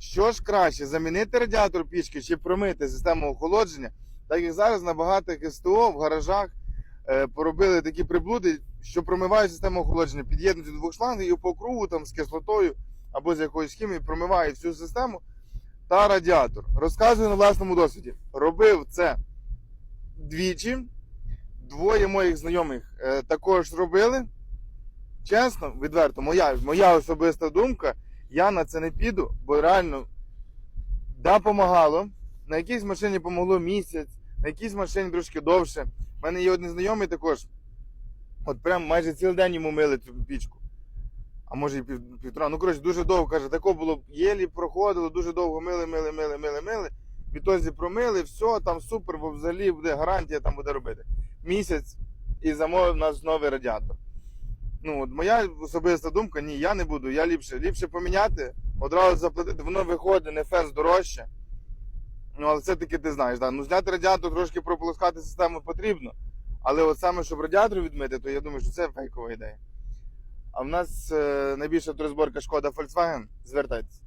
Що ж краще, замінити радіатор пічки чи промити систему охолодження, так як зараз на багатих СТО в гаражах е, поробили такі приблуди, що промивають систему охолодження, під'єднують до двох шлангів і по кругу там з кислотою або з якоюсь хімією промивають всю систему та радіатор. Розказую на власному досвіді. Робив це двічі. Двоє моїх знайомих е, також робили. Чесно, відверто, моя, моя особиста думка, я на це не піду, бо реально да. На якійсь машині помогло місяць, на якійсь машині трошки довше. У мене є один знайомий також. От прям майже цілий день йому мили цю пічку. А може і пів, півтора. Ну, коротше, дуже довго каже, тако було єлі проходило, дуже довго мили, мили, мили, мили, мили. Відтоді промили, все, там супер, бо взагалі буде гарантія там буде робити. Місяць і замовив нас новий радіатор. Ну, от моя особиста думка, ні, я не буду. Я ліпше, ліпше поміняти, одразу заплатити, воно виходить не ферз дорожче. Ну, але все-таки ти знаєш, да. ну зняти радіатор, трошки прополоскати систему потрібно. Але от саме, щоб радіатор відмити, то я думаю, що це фейкова ідея. А в нас е, найбільша трозборка шкода Volkswagen. Звертайтеся.